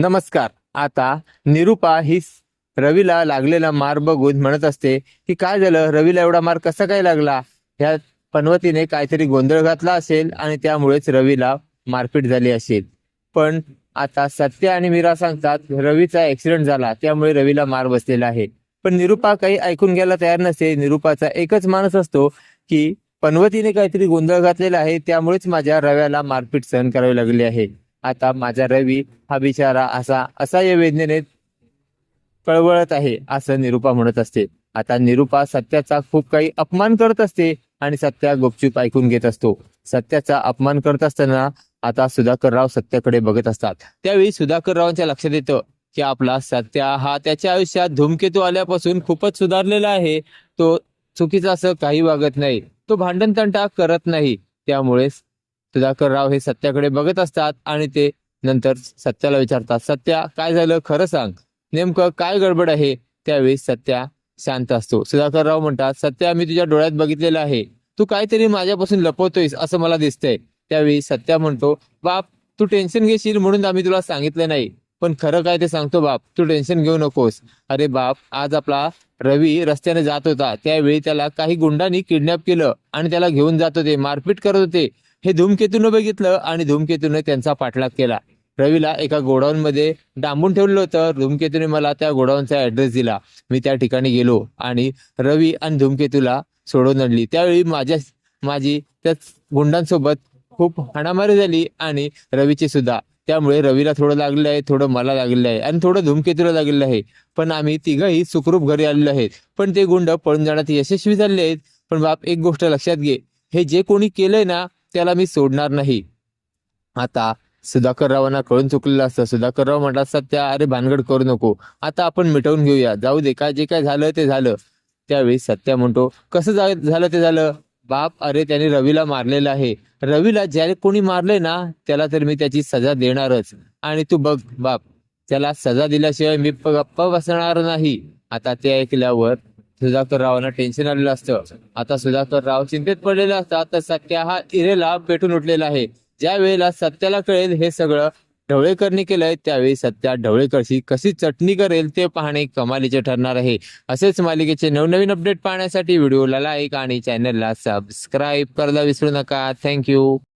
नमस्कार. आता निरुपा ही रवीला लागलेला मार बघून म्हणत असते की काय झालं? रवीला एवढा मार कसा काय लागला? ह्या पनवतीने काहीतरी गोंधळ घातला असेल आणि त्यामुळेच रवीला मारपीट झाली असेल. पण आता सत्य आणि मीरा सांगतात रवीचा ऍक्सिडेंट झाला त्यामुळे रवीला मार बसलेला आहे. पण निरुपा काही ऐकून घ्यायला तयार नसते. निरुपाचा एकच माणूस असतो की पनवतीने काहीतरी गोंधळ घातलेला आहे त्यामुळेच माझ्या रव्याला मारपीट सहन करावी लागली आहे. आता माझा रवी हा बिचारा असा असा या वेदनेने कळवळत आहे असं निरुपा म्हणत असते. आता निरुपा सत्याचा खूप काही अपमान करत असते आणि सत्या गुपचूप ऐकून घेत असतो. सत्याचा अपमान करत असताना आता सुधाकरराव सत्याकडे बघत असतात. त्यावेळी सुधाकररावांच्या लक्षात येतं की आपला सत्या हा त्याच्या आयुष्यात धूमकेतू आल्यापासून खूपच सुधारलेला आहे. तो चुकीचं असं काही वागत नाही. तो भांडणतंटा करत नाही. त्यामुळेच सुधाकर सुधाकरराव हे सत्याकडे बघत असतात आणि ते नंतर सत्याला विचारतात सत्या काय झालं? खरं सांग. नेमकं काय गडबड आहे? त्यावेळी सत्या शांत असतो. सुधाकरराव म्हणतात सत्या मी तुझ्या डोळ्यात बघितलेलं आहे. तू काहीतरी माझ्यापासून लपवतोयस असं मला दिसतंय. त्यावेळी सत्या म्हणतो बाप तू टेन्शन घेशील म्हणून आम्ही तुला सांगितलं नाही. पण खरं काय ते सांगतो बाप तू टेन्शन घेऊ नकोस. अरे बाप आज आपला रवी रस्त्याने जात होता. त्यावेळी त्याला काही गुंडांनी किडनॅप केलं आणि त्याला घेऊन जात होते मारपीट करत होते. हे धूमकेतून बघितलं आणि धूमकेतूने त्यांचा पाठलाग केला. रवीला एका गोडाऊन मध्ये डांबून ठेवलं होतं. धूमकेतूने मला त्या गोडाऊनचा ऍड्रेस दिला. मी त्या ठिकाणी गेलो आणि रवी आणि धूमकेतूला सोडवून आणली. त्यावेळी माझ्या माझी त्या गुंडांसोबत खूप हाणामारी झाली आणि रवीची सुद्धा. त्यामुळे रवीला थोडं लागलेलं आहे थोडं मला लागलेलं आहे आणि थोडं धूमकेतूला लागलेलं आहे. पण आम्ही तिघही सुखरूप घरी आलेलो आहेत. पण ते गुंड पळून जाण्यात यशस्वी झाले आहेत. पण बाप एक गोष्ट लक्षात घे. हे जे कोणी केलंय ना त्याला मी सोडणार नाही. आता सुधाकररावांना कळून चुकलेलं असतं. सुधाकरराव म्हटलास त्या अरे भानगड करू नको. आता आपण मिटवून घेऊया. जाऊ दे काय जे काय झालं ते झालं. त्यावेळी सत्या म्हणतो कसं झालं ते झालं? बाप अरे त्याने रवीला मारलेलं आहे. रवीला ज्याने कोणी मारले ना त्याला तर मी त्याची सजा देणारच. आणि तू बघ बाप त्याला सजा दिल्याशिवाय मी प- गप्पा बसणार नाही. आता ते ऐकल्यावर सुधाकर रावांना टेन्शन आलेलं असतं. आता सुधाकर राव चिंतेत पडलेला असतात. तर सत्या हा इरेला पेटून उठलेला आहे. ज्या वेळेला सत्याला कळेल हे सगळं ढवळेकरनी केलंय त्यावेळी सत्या ढवळेकरशी कशी चटणी करेल ते पाहणे कमालीचे ठरणार आहे. असेच मालिकेचे नवनवीन अपडेट पाहण्यासाठी व्हिडिओला लाईक आणि चॅनलला सबस्क्राईब करायला विसरू नका. थँक्यू